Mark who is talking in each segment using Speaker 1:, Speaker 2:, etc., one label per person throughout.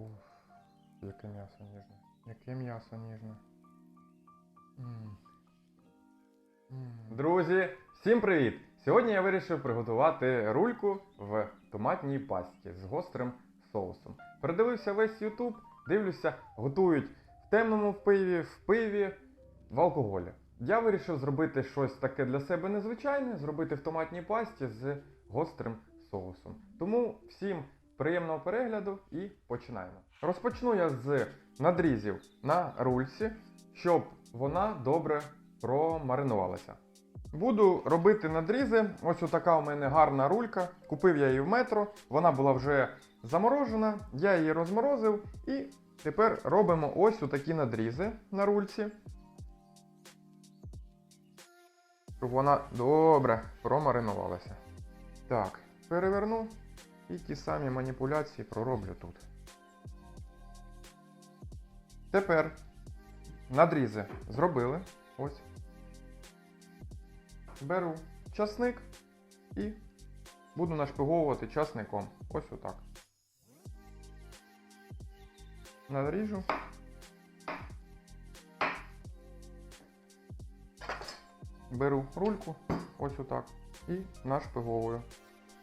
Speaker 1: Уф, яке м'ясо ніжне. Яке м'ясо ніжне. М. М. Друзі, всім привіт! Сьогодні я вирішив приготувати рульку в томатній пасті з гострим соусом. Передивився весь YouTube, дивлюся, готують в темному пиві, в пиві, в алкоголі. Я вирішив зробити щось таке для себе незвичайне, зробити в томатній пасті з гострим соусом. Тому всім приємного перегляду і починаємо. Розпочну я з надрізів на рульці, щоб вона добре промаринувалася. Буду робити надрізи. Ось така у мене гарна рулька. Купив я її в метро. Вона була вже заморожена. Я її розморозив і тепер робимо ось такі надрізи на рульці. Щоб вона добре промаринувалася. Так, переверну і ті самі маніпуляції пророблю тут. Тепер надрізи зробили. Ось. Беру часник і буду нашпиговувати часником. Ось отак. Надріжу. Беру рульку, ось отак, і нашпиговую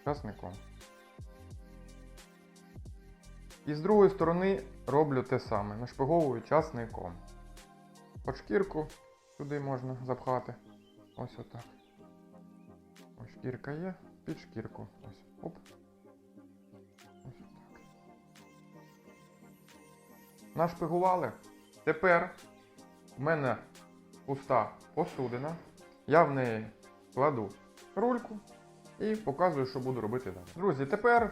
Speaker 1: часником. І з другої сторони роблю те саме, нашпиговую часником. Под шкірку сюди можна запхати. Ось отак. Ось шкірка є, під шкірку. Ось. Оп. Ось отак. Нашпигували. Тепер в мене пуста посудина. Я в неї кладу рульку і показую, що буду робити далі. Друзі, тепер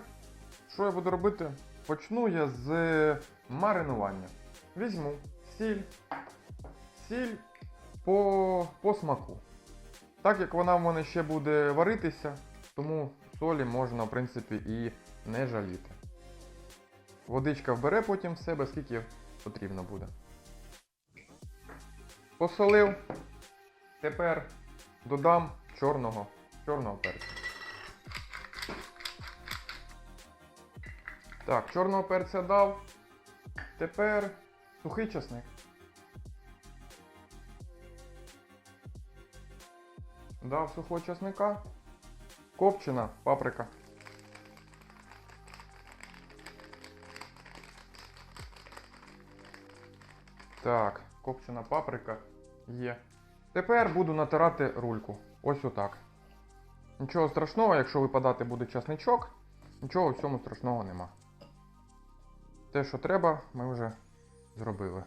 Speaker 1: що я буду робити? Почну я з маринування. Візьму сіль, сіль по, по смаку. Так як вона в мене ще буде варитися, тому солі можна, в принципі, і не жаліти. Водичка вбере потім в себе, скільки потрібно буде. Посолив. Тепер додам чорного, чорного перцю. Так, чорного перця дав. Тепер сухий часник. Дав сухого часника. Копчена паприка. Так, копчена паприка є. Тепер буду натирати рульку. Ось отак. Нічого страшного, якщо випадати буде часничок, нічого в цьому страшного нема. Те, що треба, ми вже зробили.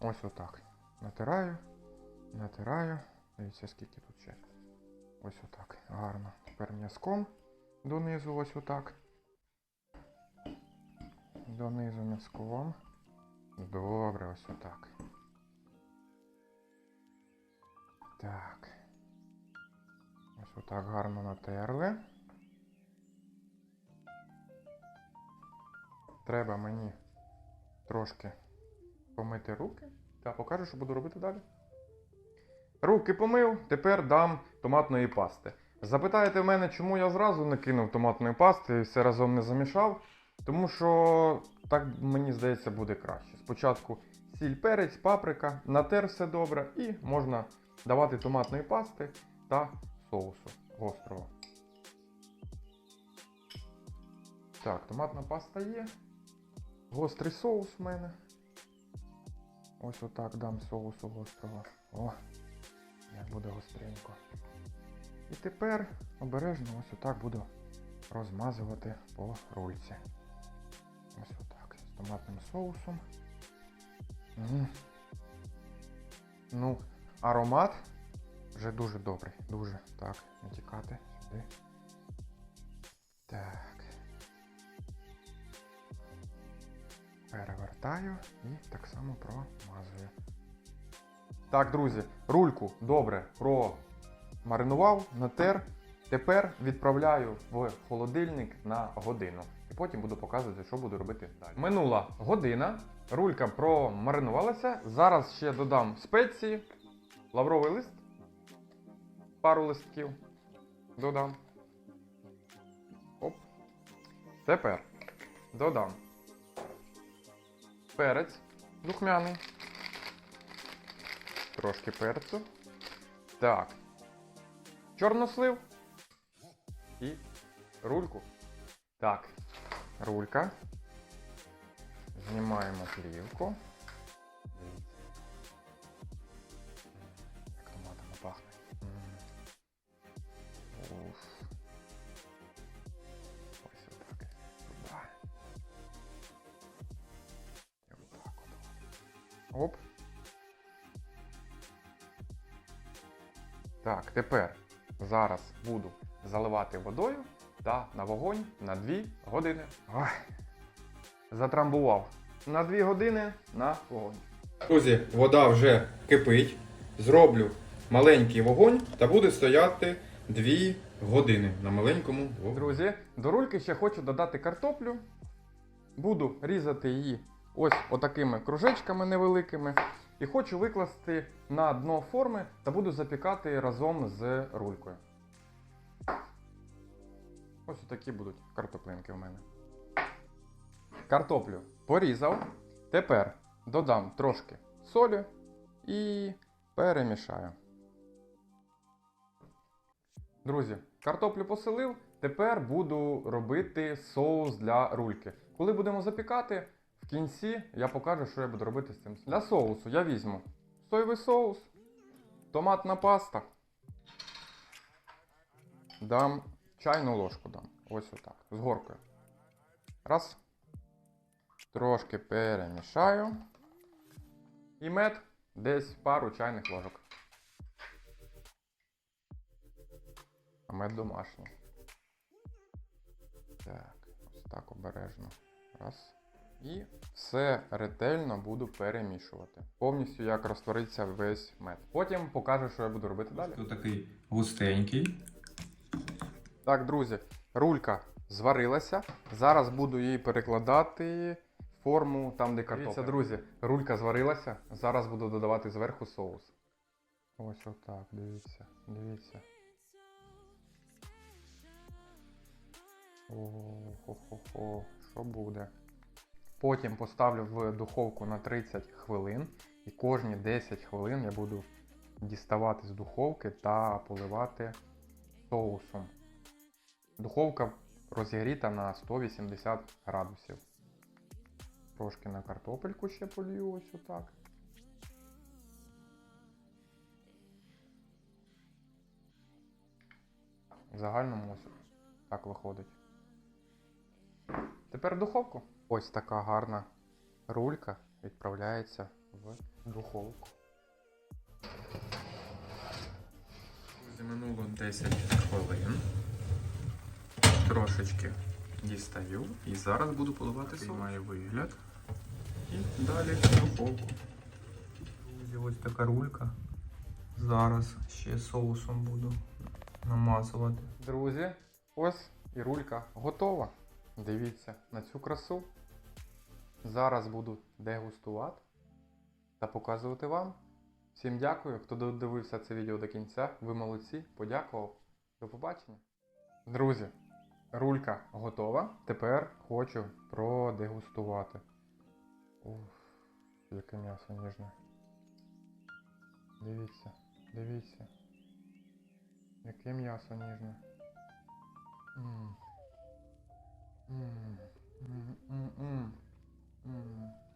Speaker 1: Ось отак. Натираю, натираю. Дивіться, скільки тут ще. Ось отак. Гарно. Тепер м'язком донизу ось отак. Донизу м'язком. Добре, ось отак. Так. Ось отак гарно натерли. Треба мені трошки помити руки та покажу, що буду робити далі. Руки помив, тепер дам томатної пасти. Запитаєте в мене, чому я зразу не кинув томатної пасти і все разом не замішав? Тому що так мені здається буде краще. Спочатку сіль, перець, паприка, натер все добре і можна давати томатної пасти та соусу гострого. Так, томатна паста є. Гострий соус в мене. Ось отак дам соусу гострого. О, як буде гостренько. І тепер обережно ось отак буду розмазувати по рульці. Ось отак. З томатним соусом. М. Ну, аромат вже дуже добрий. Дуже. Так, не тікати сюди. Перевертаю і так само промазую. Так, друзі, рульку добре промаринував, натер. Тепер відправляю в холодильник на годину. І потім буду показувати, що буду робити далі. Минула година, рулька промаринувалася. Зараз ще додам спеції, лавровий лист, пару листків додам. Оп. Тепер додам перець духмяний. Трошки перцю. Так. Чорнослив. І рульку. Так. Рулька. Знімаємо плівку. Оп. Так, тепер зараз буду заливати водою та на вогонь на 2 години. Ой. Затрамбував. На 2 години на вогонь. Друзі, вода вже кипить. Зроблю маленький вогонь та буде стояти 2 години на маленькому вогні. Друзі, до рульки ще хочу додати картоплю. Буду різати її ось отакими кружечками невеликими. І хочу викласти на дно форми та буду запікати разом з рулькою. Ось такі будуть картоплинки в мене. Картоплю порізав. Тепер додам трошки солі і перемішаю. Друзі, картоплю поселив. Тепер буду робити соус для рульки. Коли будемо запікати, в кінці я покажу, що я буду робити з цим. Для соусу я візьму соєвий соус, томатна паста. Дам чайну ложку дам. Ось отак. З горкою. Раз. Трошки перемішаю. І мед десь пару чайних ложок. А мед домашній. Так, ось так обережно. Раз. І все ретельно буду перемішувати. Повністю як розтвориться весь мед. Потім покажу, що я буду робити далі.
Speaker 2: Тут такий густенький.
Speaker 1: Так, друзі, рулька зварилася. Зараз буду її перекладати в форму там, де картопля. Дивіться, друзі, рулька зварилася. Зараз буду додавати зверху соус. Ось отак, дивіться, дивіться. О-хо-хо-хо, що буде? Потім поставлю в духовку на 30 хвилин. І кожні 10 хвилин я буду діставати з духовки та поливати соусом. Духовка розігріта на 180 градусів. Трошки на картопельку ще полью ось отак. В загальному ось так виходить. Тепер в духовку. Ось така гарна рулька відправляється в духовку.
Speaker 2: Друзі, Минуло 10 хвилин. Трошечки дістаю і зараз буду поливати соус. має вигляд. І далі в духовку. Друзі, ось така рулька. Зараз ще соусом буду намазувати.
Speaker 1: Друзі, ось і рулька готова. Дивіться на цю красу. Зараз буду дегустувати та показувати вам. Всім дякую, хто додивився це відео до кінця. Ви молодці, подякував. До побачення. Друзі, рулька готова. Тепер хочу продегустувати. Уф, яке м'ясо ніжне. Дивіться, дивіться. Яке м'ясо ніжне. Mm, mm, mm, mm, mm.